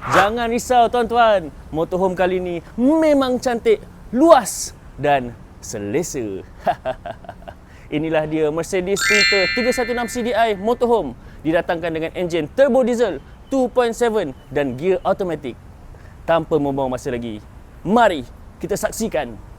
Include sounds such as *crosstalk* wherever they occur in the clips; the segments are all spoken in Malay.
Jangan risau tuan-tuan. Motorhome kali ni memang cantik, luas dan selesa. *laughs* Inilah dia Mercedes Sprinter 316 CDI Motorhome didatangkan dengan enjin turbo diesel 2.7 dan gear automatic. Tanpa membuang masa lagi, mari kita saksikan.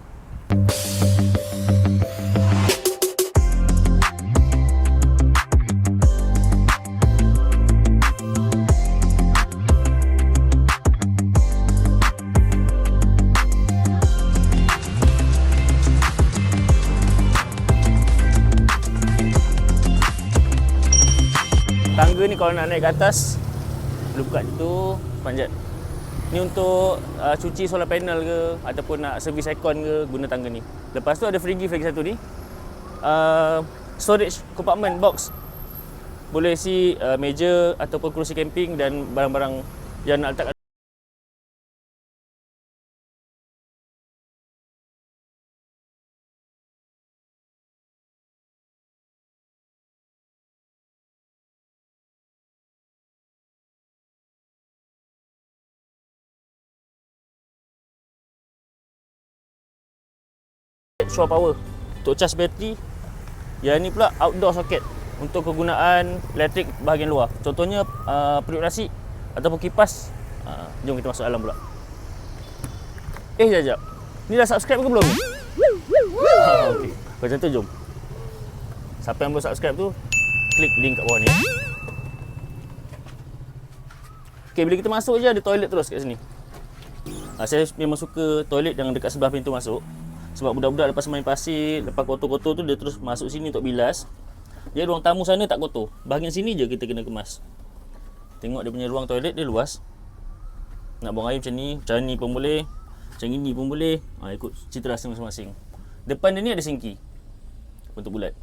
Tangga ni kalau nak naik ke atas Boleh buka tu panjat. Ni untuk uh, cuci solar panel ke Ataupun nak servis aircon ke Guna tangga ni. Lepas tu ada free gift lagi satu ni. Uh, Storage compartment box. Boleh isi uh, meja Ataupun kerusi camping Dan barang-barang Yang nak letak shore power untuk charge bateri. Yang ni pula outdoor socket untuk kegunaan elektrik bahagian luar. Contohnya uh, periuk nasi ataupun kipas. Uh, jom kita masuk dalam pula. Eh, jap, jap. Ni dah subscribe ke belum? Ha, okay. Macam tu jom. Siapa yang belum subscribe tu, klik link kat bawah ni. Okay, bila kita masuk je ada toilet terus kat sini. Ha, saya memang suka toilet yang dekat sebelah pintu masuk. Sebab budak-budak lepas main pasir, lepas kotor-kotor tu dia terus masuk sini untuk bilas. Dia ruang tamu sana tak kotor. Bahagian sini je kita kena kemas. Tengok dia punya ruang toilet dia luas. Nak buang air macam ni, macam ni pun boleh. Macam ini pun boleh. Ha, ikut cita rasa masing-masing. Depan dia ni ada sinki. Bentuk bulat.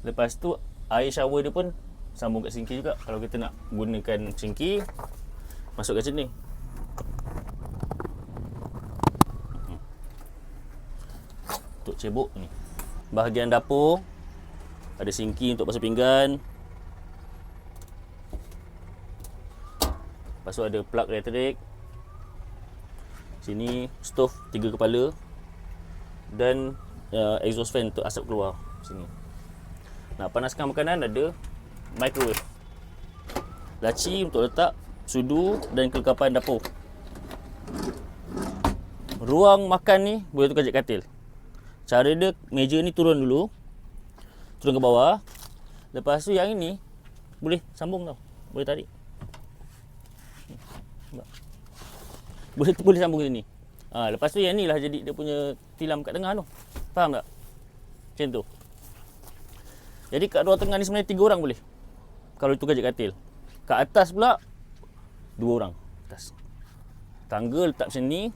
Lepas tu air shower dia pun sambung kat sinki juga. Kalau kita nak gunakan sinki, masuk kat sini. Untuk cebok ni. Bahagian dapur ada sinki untuk basuh pinggan. Lepas tu ada plug elektrik. Sini stove tiga kepala dan uh, exhaust fan untuk asap keluar sini. Nak panaskan makanan ada microwave. Laci untuk letak sudu dan kelengkapan dapur. Ruang makan ni boleh tukar jet katil. Cara dia meja ni turun dulu. Turun ke bawah. Lepas tu yang ini boleh sambung tau. Boleh tarik. Boleh boleh sambung sini. Ha, lepas tu yang ni lah jadi dia punya tilam kat tengah tu. Faham tak? Macam tu. Jadi kat ruang tengah ni sebenarnya tiga orang boleh. Kalau tukar jet katil. Kat atas pula dua orang atas. Tangga letak macam ni,